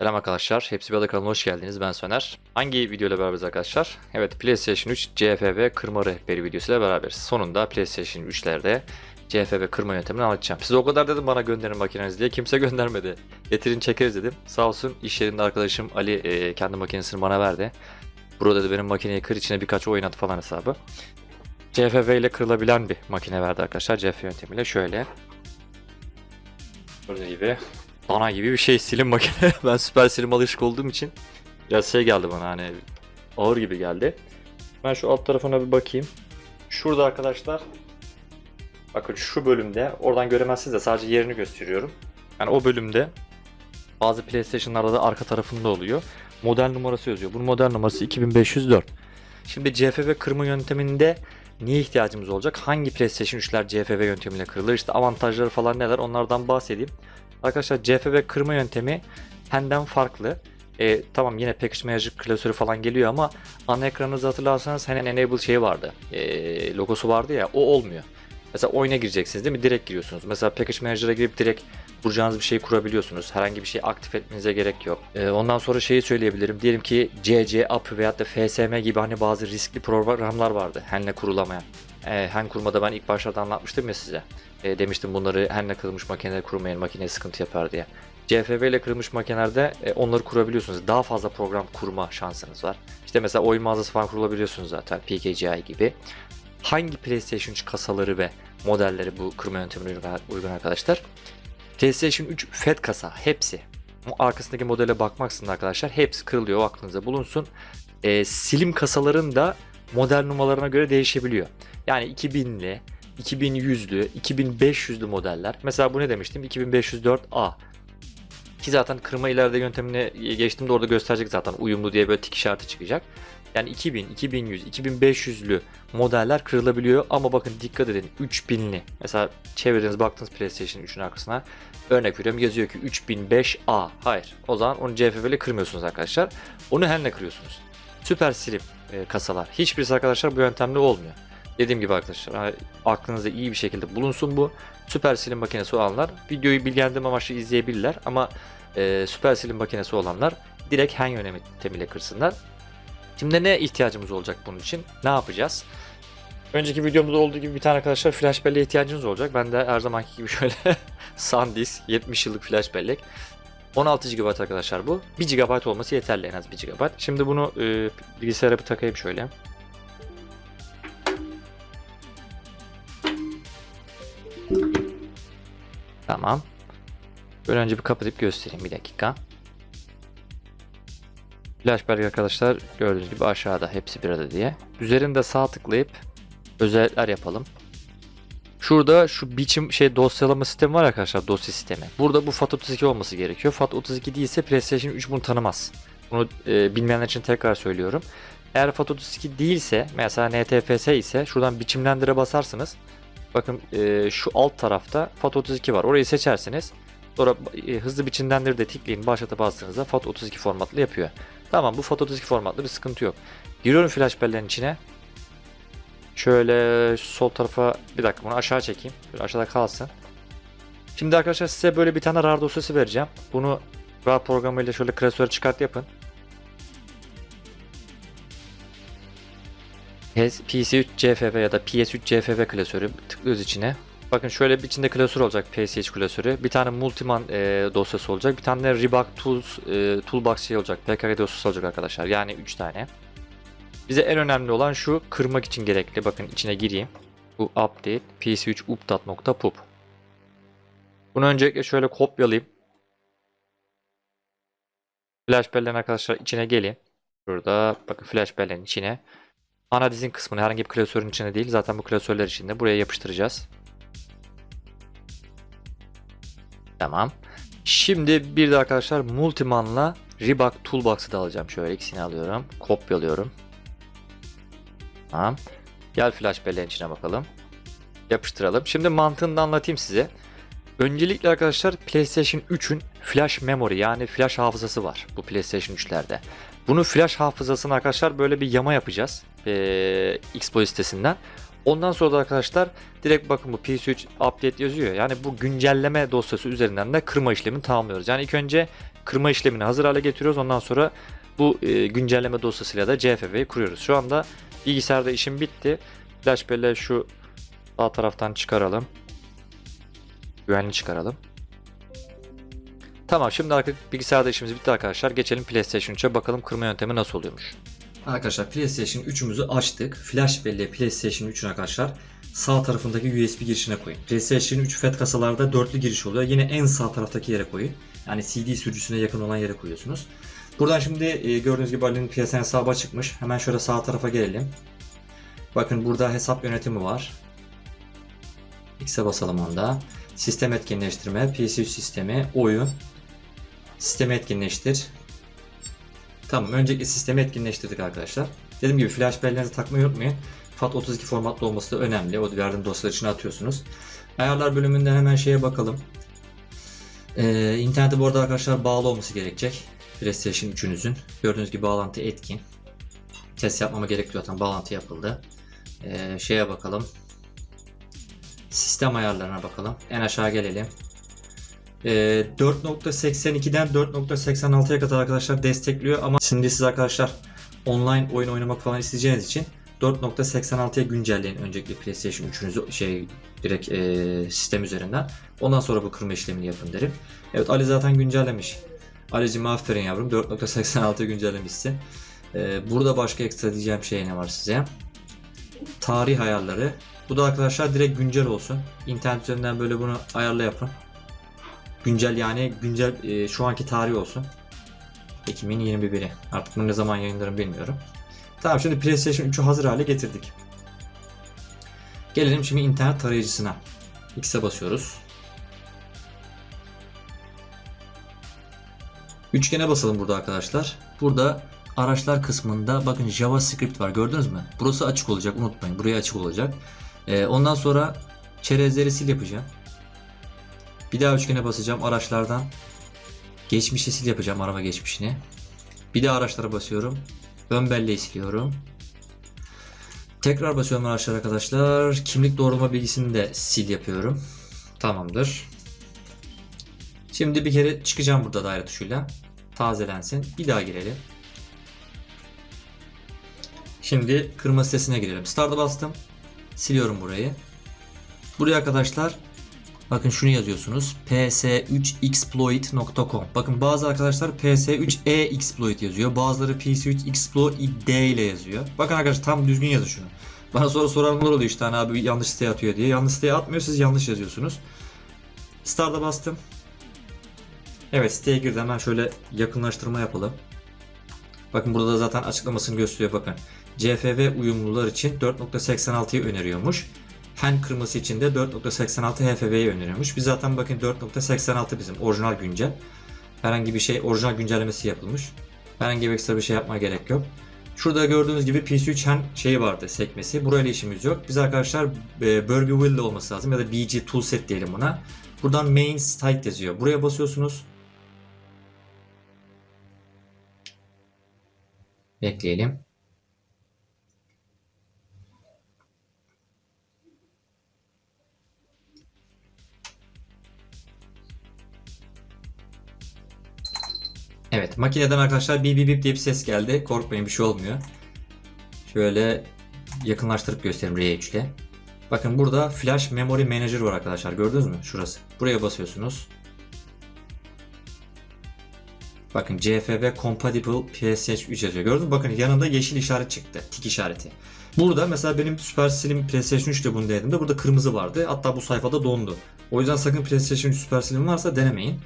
Selam arkadaşlar. Hepsi bir kanalına hoş geldiniz. Ben Soner. Hangi videoyla beraberiz arkadaşlar? Evet PlayStation 3 CFV kırma rehberi videosuyla beraberiz. Sonunda PlayStation 3'lerde CFV kırma yöntemini anlatacağım. Size o kadar dedim bana gönderin makinenizi diye. Kimse göndermedi. Getirin çekeriz dedim. Sağ olsun iş yerinde arkadaşım Ali e, kendi makinesini bana verdi. Burada dedi benim makineyi kır içine birkaç oyun at falan hesabı. CFV ile kırılabilen bir makine verdi arkadaşlar. CFV yöntemiyle şöyle. Burada gibi Dana gibi bir şey silim makine. ben süper silim alışık olduğum için biraz şey geldi bana hani ağır gibi geldi. Ben şu alt tarafına bir bakayım. Şurada arkadaşlar bakın şu bölümde oradan göremezsiniz de sadece yerini gösteriyorum. Yani o bölümde bazı PlayStation'larda da arka tarafında oluyor. Model numarası yazıyor. Bunun model numarası 2504. Şimdi CFV kırma yönteminde niye ihtiyacımız olacak? Hangi PlayStation 3'ler CFV yöntemiyle kırılır? İşte avantajları falan neler? Onlardan bahsedeyim. Arkadaşlar CFV kırma yöntemi henden farklı. E, tamam yine package manager klasörü falan geliyor ama ana ekranınızı hatırlarsanız hani enable şeyi vardı. E, logosu vardı ya o olmuyor. Mesela oyuna gireceksiniz değil mi? Direkt giriyorsunuz. Mesela package manager'a girip direkt kuracağınız bir şeyi kurabiliyorsunuz. Herhangi bir şey aktif etmenize gerek yok. E, ondan sonra şeyi söyleyebilirim. Diyelim ki CC Up veyahut da FSM gibi hani bazı riskli programlar vardı. Henle kurulamayan. E, hen kurmada ben ilk başlarda anlatmıştım ya size. E, demiştim bunları henle kırılmış makineleri kurmayın makineye sıkıntı yapar diye. CFV ile kırılmış makinelerde e, onları kurabiliyorsunuz. Daha fazla program kurma şansınız var. İşte mesela oyun mağazası falan kurulabiliyorsunuz zaten PKGI gibi. Hangi PlayStation 3 kasaları ve modelleri bu kırma yöntemine uygun arkadaşlar? PlayStation 3 FAT kasa hepsi. Arkasındaki modele bakmaksızın arkadaşlar hepsi kırılıyor aklınıza bulunsun. E, silim kasaların da model numaralarına göre değişebiliyor. Yani 2000'li, 2100'lü, 2500'lü modeller. Mesela bu ne demiştim? 2504A. Ki zaten kırma ileride yöntemine geçtiğimde orada gösterecek zaten uyumlu diye böyle tik işareti çıkacak. Yani 2000, 2100, 2500'lü modeller kırılabiliyor ama bakın dikkat edin 3000'li. Mesela çevirdiniz baktınız PlayStation 3'ün arkasına örnek veriyorum yazıyor ki 3005A. Hayır o zaman onu CFV ile kırmıyorsunuz arkadaşlar. Onu henle kırıyorsunuz. Süper silip e, kasalar. Hiçbirisi arkadaşlar bu yöntemle olmuyor. Dediğim gibi arkadaşlar aklınızda iyi bir şekilde bulunsun bu. Süper silim makinesi olanlar videoyu bilgilendirme amaçlı izleyebilirler ama e, süper silim makinesi olanlar direkt hen yöntemiyle kırsınlar. Şimdi ne ihtiyacımız olacak bunun için? Ne yapacağız? Önceki videomuzda olduğu gibi bir tane arkadaşlar flash belleğe ihtiyacınız olacak. Ben de her zamanki gibi şöyle SanDisk 70 yıllık flash bellek. 16 GB arkadaşlar bu. 1 GB olması yeterli en az 1 GB. Şimdi bunu e, bilgisayara bir takayım şöyle. Tamam. Böyle önce bir kapatıp göstereyim bir dakika. Flashback arkadaşlar gördüğünüz gibi aşağıda hepsi bir arada diye. Üzerinde sağ tıklayıp özellikler yapalım. Şurada şu biçim şey dosyalama sistemi var arkadaşlar dosya sistemi. Burada bu FAT32 olması gerekiyor. FAT32 değilse PlayStation 3 bunu tanımaz. Bunu e, bilmeyenler için tekrar söylüyorum. Eğer FAT32 değilse mesela NTFS ise şuradan biçimlendire basarsınız. Bakın e, şu alt tarafta FAT32 var. Orayı seçersiniz. Sonra e, hızlı biçimlendir de tıklayın başlata bastığınızda FAT32 formatlı yapıyor. Tamam bu FAT32 formatlı bir sıkıntı yok. Giriyorum flash belleğin içine. Şöyle sol tarafa bir dakika bunu aşağı çekeyim. Böyle aşağıda kalsın. Şimdi arkadaşlar size böyle bir tane RAR dosyası vereceğim. Bunu RAR programıyla şöyle klasör çıkart yapın. PC3 CFV ya da PS3 CFV klasörü tıklıyoruz içine. Bakın şöyle bir içinde klasör olacak PCH klasörü. Bir tane Multiman e, dosyası olacak. Bir tane de Reebok Tools e, Toolbox şey olacak. PKG dosyası olacak arkadaşlar. Yani 3 tane. Bize en önemli olan şu kırmak için gerekli. Bakın içine gireyim. Bu update ps3 update.pub. Bunu öncelikle şöyle kopyalayayım. Flash belleğin arkadaşlar içine gelin. Burada bakın flash belleğin içine. Ana dizin kısmını herhangi bir klasörün içine değil. Zaten bu klasörler içinde. Buraya yapıştıracağız. Tamam. Şimdi bir de arkadaşlar Multiman'la Reebok Toolbox'ı da alacağım. Şöyle ikisini alıyorum. Kopyalıyorum. Tamam. Gel flash belleğin içine bakalım. Yapıştıralım. Şimdi mantığını da anlatayım size. Öncelikle arkadaşlar PlayStation 3'ün flash memory yani flash hafızası var bu PlayStation 3'lerde. Bunu flash hafızasını arkadaşlar böyle bir yama yapacağız. Ee, Xbox sitesinden. Ondan sonra da arkadaşlar direkt bakın bu PS3 update yazıyor. Yani bu güncelleme dosyası üzerinden de kırma işlemini tamamlıyoruz. Yani ilk önce kırma işlemini hazır hale getiriyoruz. Ondan sonra bu e, güncelleme dosyasıyla da CFV'yi kuruyoruz. Şu anda bilgisayarda işim bitti. Flash şu sağ taraftan çıkaralım. Güvenli çıkaralım. Tamam şimdi artık bilgisayarda işimiz bitti arkadaşlar. Geçelim PlayStation 3'e bakalım kırma yöntemi nasıl oluyormuş. Arkadaşlar PlayStation 3'ümüzü açtık. Flash belleği PlayStation 3'ün arkadaşlar sağ tarafındaki USB girişine koyun. PlayStation 3 FAT kasalarda dörtlü giriş oluyor. Yine en sağ taraftaki yere koyun. Yani CD sürücüsüne yakın olan yere koyuyorsunuz. Buradan şimdi e, gördüğünüz gibi Ali'nin PSN hesabı çıkmış. Hemen şöyle sağ tarafa gelelim. Bakın burada hesap yönetimi var. X'e basalım onda. Sistem etkinleştirme, PC3 sistemi, oyun. Sistemi etkinleştir. Tamam öncelikle sistemi etkinleştirdik arkadaşlar. Dediğim gibi flash belleğinizi takmayı unutmayın. FAT32 formatlı olması da önemli. O verdiğim dosyalar içine atıyorsunuz. Ayarlar bölümünden hemen şeye bakalım. Ee, internete bu arada arkadaşlar bağlı olması gerekecek. PlayStation 3'ünüzün. Gördüğünüz gibi bağlantı etkin. Test yapmama gerek yok zaten bağlantı yapıldı. Ee, şeye bakalım. Sistem ayarlarına bakalım. En aşağı gelelim. Ee, 4.82'den 4.86'ya kadar arkadaşlar destekliyor ama şimdi siz arkadaşlar online oyun oynamak falan isteyeceğiniz için 4.86'ya güncelleyin öncelikle PlayStation 3'ünüzü şey direkt e, sistem üzerinden. Ondan sonra bu kırma işlemini yapın derim. Evet Ali zaten güncellemiş. Ali'cim aferin yavrum 4.86'ya güncellemişsin. Ee, burada başka ekstra diyeceğim şey ne var size? Tarih ayarları. Bu da arkadaşlar direkt güncel olsun. İnternet üzerinden böyle bunu ayarla yapın. Güncel yani güncel e, şu anki tarih olsun. Ekim'in 21'i. Artık bunu ne zaman yayınlarım bilmiyorum. Tamam şimdi PlayStation 3'ü hazır hale getirdik. Gelelim şimdi internet tarayıcısına. X'e basıyoruz. Üçgene basalım burada arkadaşlar. Burada araçlar kısmında bakın JavaScript var gördünüz mü? Burası açık olacak unutmayın. Buraya açık olacak. Ee, ondan sonra çerezleri sil yapacağım. Bir daha üçgene basacağım araçlardan. Geçmişi sil yapacağım araba geçmişini. Bir daha araçlara basıyorum. Ön belleği siliyorum. Tekrar basıyorum araçlar arkadaşlar. Kimlik doğrulama bilgisini de sil yapıyorum. Tamamdır. Şimdi bir kere çıkacağım burada daire tuşuyla. Tazelensin. Bir daha girelim. Şimdi kırma sitesine girelim. Start'a bastım. Siliyorum burayı. Buraya arkadaşlar bakın şunu yazıyorsunuz. ps3exploit.com Bakın bazı arkadaşlar ps3e-exploit yazıyor. Bazıları ps3exploit ile yazıyor. Bakın arkadaşlar tam düzgün yazın şunu. Bana sonra soranlar oluyor işte hani abi yanlış siteye atıyor diye. Yanlış siteye atmıyor siz yanlış yazıyorsunuz. Start'a bastım. Evet siteye girdi hemen şöyle yakınlaştırma yapalım. Bakın burada da zaten açıklamasını gösteriyor bakın. CFV uyumlular için 4.86'yı öneriyormuş. HEN kırması için de 4.86 HFV'yi öneriyormuş. Biz zaten bakın 4.86 bizim orijinal güncel. Herhangi bir şey orijinal güncellemesi yapılmış. Herhangi bir ekstra bir şey yapmaya gerek yok. Şurada gördüğünüz gibi PC3 HEN şeyi vardı sekmesi. Burayla işimiz yok. Biz arkadaşlar e, Burger Wheel olması lazım ya da BG Toolset diyelim buna. Buradan main site yazıyor. Buraya basıyorsunuz. Bekleyelim. Evet makineden arkadaşlar bip bip bip diye bir ses geldi. Korkmayın bir şey olmuyor. Şöyle yakınlaştırıp göstereyim R3 ile. Bakın burada Flash Memory Manager var arkadaşlar. Gördünüz mü? Şurası. Buraya basıyorsunuz. Bakın CFV Compatible PS3 yazıyor. Gördünüz mü? Bakın yanında yeşil işaret çıktı. Tik işareti. Burada mesela benim Super Slim PlayStation 3'te bunu denedim burada kırmızı vardı. Hatta bu sayfada dondu. O yüzden sakın PlayStation 3 Super Slim varsa denemeyin.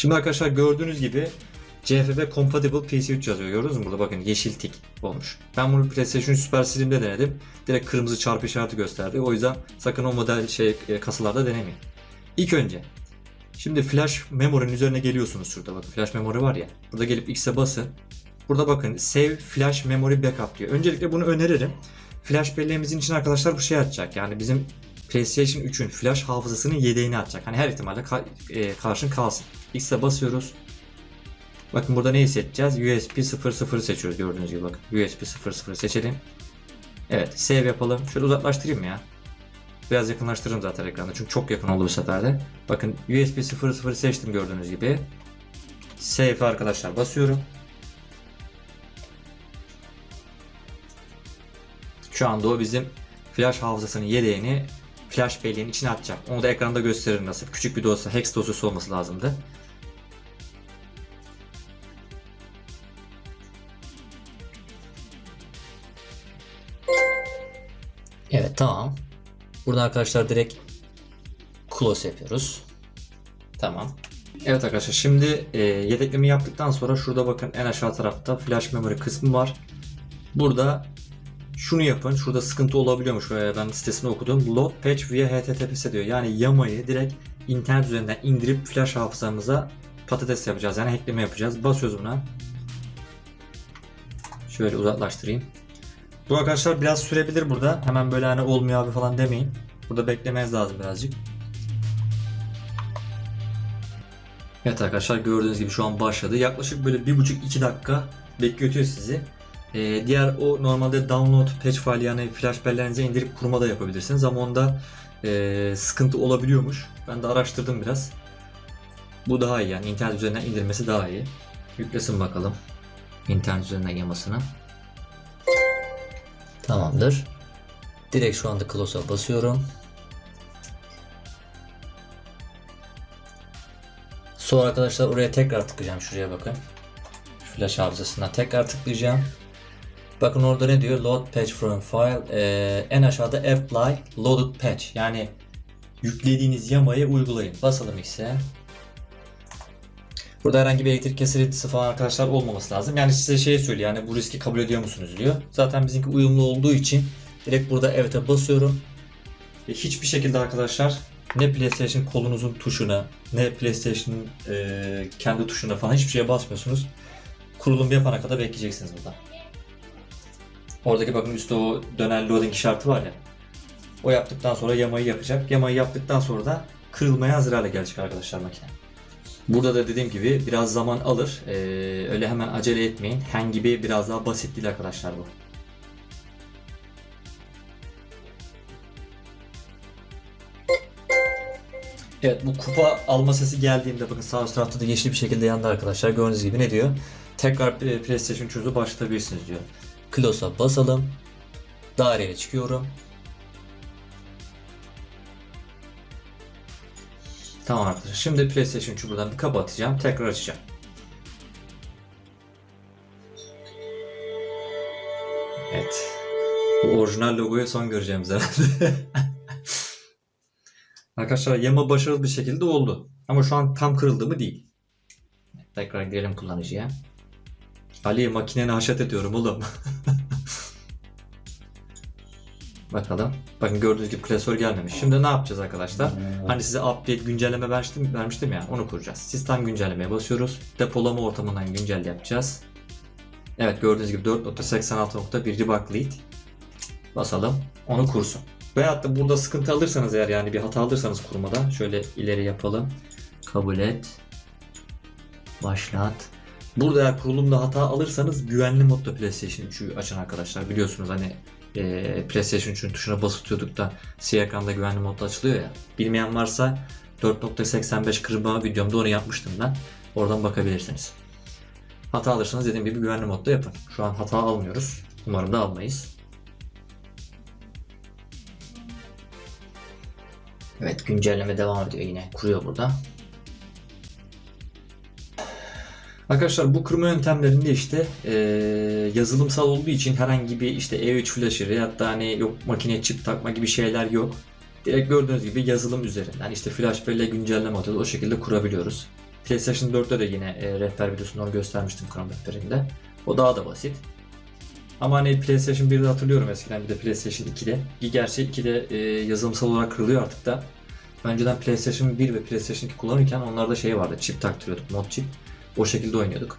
Şimdi arkadaşlar gördüğünüz gibi CFV Compatible PS3 yazıyor. Gördünüz mü burada bakın yeşil tik olmuş. Ben bunu PlayStation 3 Super Slim'de denedim. Direkt kırmızı çarpı işareti gösterdi. O yüzden sakın o model şey e, kasalarda denemeyin. İlk önce Şimdi flash memory'nin üzerine geliyorsunuz şurada bakın flash memory var ya. Burada gelip X'e basın. Burada bakın save flash memory backup diyor. Öncelikle bunu öneririm. Flash belleğimizin için arkadaşlar bu şey açacak. Yani bizim PlayStation 3'ün flash hafızasının yedeğini açacak. Hani her ihtimalle ka- e, karşın kalsın. X'e basıyoruz. Bakın burada neyi seçeceğiz? USB 00 seçiyoruz gördüğünüz gibi bakın. USB 00 seçelim. Evet save yapalım. Şöyle uzaklaştırayım ya. Biraz yakınlaştırırım zaten ekranda. Çünkü çok yakın oldu bu sefer de. Bakın USB 00 seçtim gördüğünüz gibi. Save arkadaşlar basıyorum. Şu anda o bizim flash hafızasının yedeğini flash belleğin içine atacak. Onu da ekranda gösteririm nasıl. Küçük bir dosya, hex dosyası olması lazımdı. Evet tamam. Burada arkadaşlar direkt close yapıyoruz. Tamam. Evet arkadaşlar şimdi e, yedekleme yaptıktan sonra şurada bakın en aşağı tarafta flash memory kısmı var. Burada şunu yapın. Şurada sıkıntı olabiliyormuş. Ben sitesini okudum. Load patch via HTTPS diyor. Yani yamayı direkt internet üzerinden indirip flash hafızamıza patates yapacağız. Yani hackleme yapacağız. Basıyoruz buna. Şöyle uzaklaştırayım. Bu arkadaşlar biraz sürebilir burada. Hemen böyle hani olmuyor abi falan demeyin. Burada beklemeniz lazım birazcık. Evet arkadaşlar gördüğünüz gibi şu an başladı. Yaklaşık böyle 1,5-2 dakika bekletiyor sizi. Ee, diğer o normalde download patch file yani flash belleğinize indirip kurma da yapabilirsiniz ama onda e, sıkıntı olabiliyormuş. Ben de araştırdım biraz. Bu daha iyi yani internet üzerinden indirmesi daha iyi. Yüklesin bakalım internet üzerinden yamasını. Tamamdır. Direkt şu anda close'a basıyorum. Sonra arkadaşlar oraya tekrar tıklayacağım. Şuraya bakın. Flash hafızasına tekrar tıklayacağım. Bakın orada ne diyor? Load patch from file. Ee, en aşağıda apply loaded patch. Yani yüklediğiniz yamayı uygulayın. Basalım X'e. Burada herhangi bir elektrik kesintisi falan arkadaşlar olmaması lazım. Yani size şey söylüyor yani bu riski kabul ediyor musunuz diyor. Zaten bizimki uyumlu olduğu için direkt burada evet'e basıyorum. Ve hiçbir şekilde arkadaşlar ne PlayStation kolunuzun tuşuna ne PlayStation e, kendi tuşuna falan hiçbir şeye basmıyorsunuz. Kurulum yapana kadar bekleyeceksiniz burada. Oradaki bakın üstte o dönen loading işareti var ya. O yaptıktan sonra yamayı yapacak. Yamayı yaptıktan sonra da kırılmaya hazır hale gelecek arkadaşlar makine. Burada da dediğim gibi biraz zaman alır. Ee, öyle hemen acele etmeyin. Hen gibi biraz daha basit değil arkadaşlar bu. Evet bu kupa alma sesi geldiğinde bakın sağ üst tarafta da yeşil bir şekilde yandı arkadaşlar. Gördüğünüz gibi ne diyor? Tekrar PlayStation çözü başlatabilirsiniz diyor. Close'a basalım. Daireye çıkıyorum. Tamam arkadaşlar. Şimdi PlayStation 3'ü buradan bir kapatacağım. Tekrar açacağım. Evet. Bu orijinal logoyu son göreceğimiz herhalde. arkadaşlar yama başarılı bir şekilde oldu. Ama şu an tam kırıldı mı değil. Tekrar girelim kullanıcıya. Ali makineni haşet ediyorum oğlum. Bakalım. Bakın gördüğünüz gibi klasör gelmemiş. Şimdi ne yapacağız arkadaşlar? Hani size update güncelleme vermiştim, vermiştim ya onu kuracağız. Sistem güncellemeye basıyoruz. Depolama ortamından güncel yapacağız. Evet gördüğünüz gibi 4.86.1 debug lead. Basalım. Onu kursun. Veyahut da burada sıkıntı alırsanız eğer yani bir hata alırsanız kurmada şöyle ileri yapalım. Kabul et. Başlat. Burada kurulumda hata alırsanız güvenli modda PlayStation 3'ü açın arkadaşlar. Biliyorsunuz hani e, PlayStation 3'ün tuşuna basıp tutuyorduk da siyah ekranda güvenli modda açılıyor ya. Bilmeyen varsa 4.85 kırma videomda onu yapmıştım ben. Oradan bakabilirsiniz. Hata alırsanız dediğim gibi güvenli modda yapın. Şu an hata almıyoruz. Umarım da almayız. Evet güncelleme devam ediyor yine. Kuruyor burada. Arkadaşlar bu kırma yöntemlerinde işte e, yazılımsal olduğu için herhangi bir işte E3 flasher ya da hani yok makine çip takma gibi şeyler yok. Direkt gördüğünüz gibi yazılım üzerinden işte flash bellek güncelleme atıyoruz o şekilde kurabiliyoruz. PlayStation 4'te de yine e, rehber videosunu göstermiştim Chrome rehberinde. O daha da basit. Ama hani PlayStation 1'de hatırlıyorum eskiden bir de PlayStation 2'de. Ki gerçi 2'de e, yazılımsal olarak kırılıyor artık da. Önceden PlayStation 1 ve PlayStation 2 kullanırken onlarda şey vardı çip taktırıyorduk mod çip. O şekilde oynuyorduk.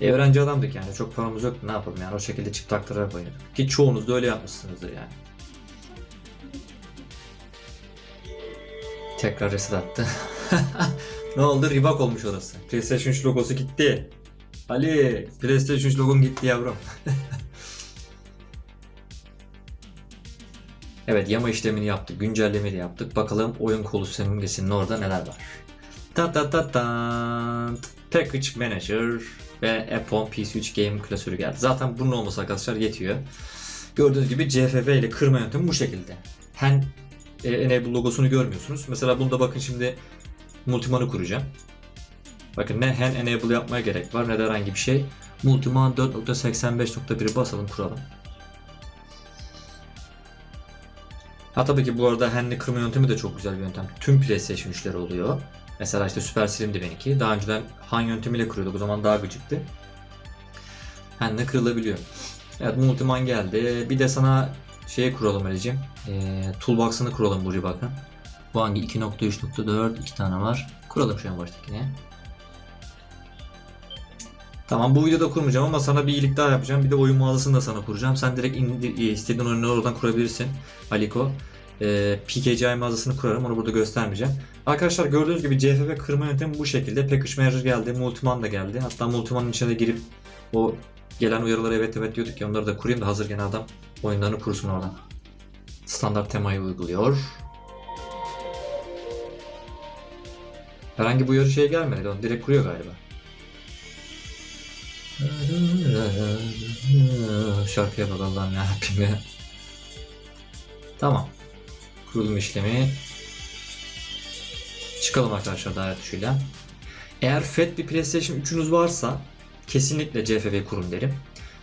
E, öğrenci adamdık yani çok paramız yoktu ne yapalım yani o şekilde çip taktırarak oynuyorduk. Ki çoğunuz da öyle yapmışsınızdır yani. Tekrar reset attı. ne oldu? Reebok olmuş orası. PlayStation 3 logosu gitti. Ali, PlayStation 3 logon gitti yavrum. Evet yama işlemini yaptık. Güncellemeyi de yaptık. Bakalım oyun kolu simgesinin orada neler var. Ta ta ta ta. Package Manager ve Epon PC3 Game klasörü geldi. Zaten bunun olması arkadaşlar yetiyor. Gördüğünüz gibi CFV ile kırma yöntemi bu şekilde. Hen e, Enable logosunu görmüyorsunuz. Mesela bunda bakın şimdi Multiman'ı kuracağım. Bakın ne hen enable yapmaya gerek var ne de herhangi bir şey. Multiman 4.85.1'i basalım kuralım. Ha tabii ki bu arada henle kırma yöntemi de çok güzel bir yöntem. Tüm PlayStation 3'leri oluyor. Mesela işte Super Slim'di benimki. Daha önceden han yöntemiyle kırıyorduk. O zaman daha gıcıktı. Henle kırılabiliyor. Evet Multiman geldi. Bir de sana şeye kuralım Ali'cim. E, toolbox'ını kuralım buraya bakın. Bu hangi 2.3.4 iki tane var. Kuralım şu an baştakini. Tamam bu videoda kurmayacağım ama sana bir iyilik daha yapacağım. Bir de oyun mağazasını da sana kuracağım. Sen direkt indir, istediğin oyunları oradan kurabilirsin. Aliko. Ee, PKGI mağazasını kurarım. Onu burada göstermeyeceğim. Arkadaşlar gördüğünüz gibi CFV kırma yöntemi bu şekilde. Package Manager geldi. Multiman da geldi. Hatta Multiman'ın içine girip o gelen uyarılara evet evet diyorduk ya onları da kurayım da hazır gene adam oyunlarını kursun oradan. Standart temayı uyguluyor. Herhangi bir uyarı şey gelmedi. Onu direkt kuruyor galiba. Şarkıya bak Allah'ım ya. Tamam. Kurulum işlemi. Çıkalım arkadaşlar daire tuşuyla. Eğer FAT bir PlayStation 3'ünüz varsa kesinlikle CFV kurun derim.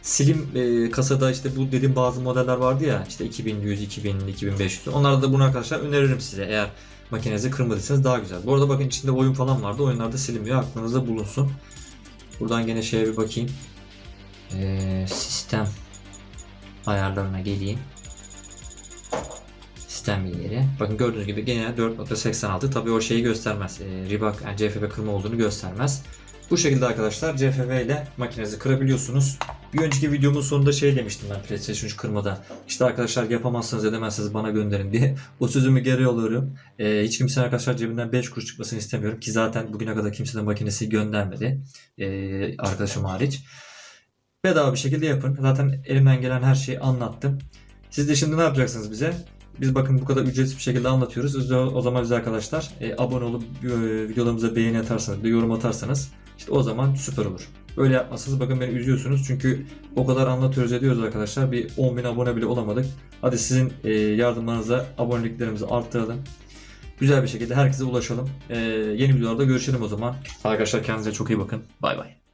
Slim e, kasada işte bu dediğim bazı modeller vardı ya işte 2100, 2000, 2500 onlarda da bunu arkadaşlar öneririm size eğer makinenizi kırmadıysanız daha güzel. Bu arada bakın içinde oyun falan vardı oyunlarda silinmiyor aklınızda bulunsun. Buradan gene şeye bir bakayım. Ee, sistem ayarlarına geleyim. Sistem bilgileri. Bakın gördüğünüz gibi gene 4.86 tabi o şeyi göstermez. Ee, Reebok yani CFV kırma olduğunu göstermez. Bu şekilde arkadaşlar CFV ile makinenizi kırabiliyorsunuz. Bir önceki videomun sonunda şey demiştim ben PlayStation 3 kırmada. İşte arkadaşlar yapamazsınız edemezsiniz bana gönderin diye. O sözümü geri alıyorum. Ee, hiç kimsenin arkadaşlar cebinden 5 kuruş çıkmasını istemiyorum. Ki zaten bugüne kadar kimsenin makinesi göndermedi. Ee, arkadaşım hariç. Bedava bir şekilde yapın. Zaten elimden gelen her şeyi anlattım. Siz de şimdi ne yapacaksınız bize? Biz bakın bu kadar ücretsiz bir şekilde anlatıyoruz. O zaman biz arkadaşlar e, abone olup e, videolarımıza beğeni atarsanız, bir yorum atarsanız işte o zaman süper olur. Öyle yapmazsanız bakın beni üzüyorsunuz. Çünkü o kadar anlatıyoruz ediyoruz arkadaşlar. Bir 10.000 abone bile olamadık. Hadi sizin e, yardımlarınızla aboneliklerimizi arttıralım. Güzel bir şekilde herkese ulaşalım. E, yeni videolarda görüşelim o zaman. Arkadaşlar kendinize çok iyi bakın. Bay bay.